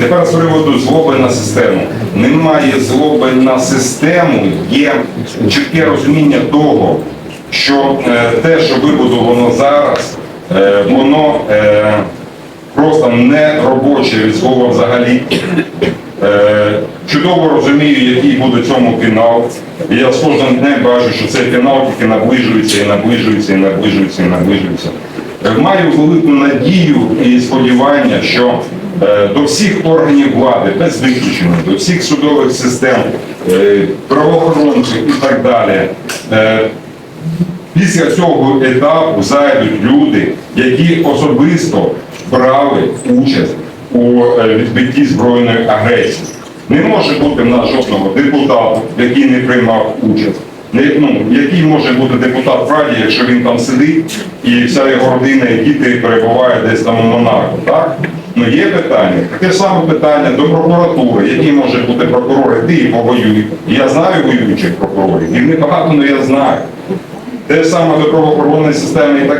Тепер з приводу злоби на систему. Немає злоби на систему, є чітке розуміння того, що е, те, що вибудовано зараз, е, воно е, просто не робоче від слова взагалі. Чудово розумію, який буде цьому фінал. Я з кожним днем бачу, що цей фінал тільки наближується і наближується, і наближується, і наближується. Маю велику надію і сподівання, що до всіх органів влади, без виключення, до всіх судових систем, е, правоохоронців і так далі, е, Після цього етапу зайдуть люди, які особисто брали участь у е, відбитті збройної агресії. Не може бути в нас жодного депутата, який не приймав участь. Ну, який може бути депутат в Раді, якщо він там сидить і вся його родина і діти перебувають десь там у Монако, так? Ну є питання. Таке саме питання до прокуратури, які може бути прокурор, іди і повоюють. Я знаю воюючих прокурорів, їх небагато, але я знаю. Те саме до правоохоронної системи і так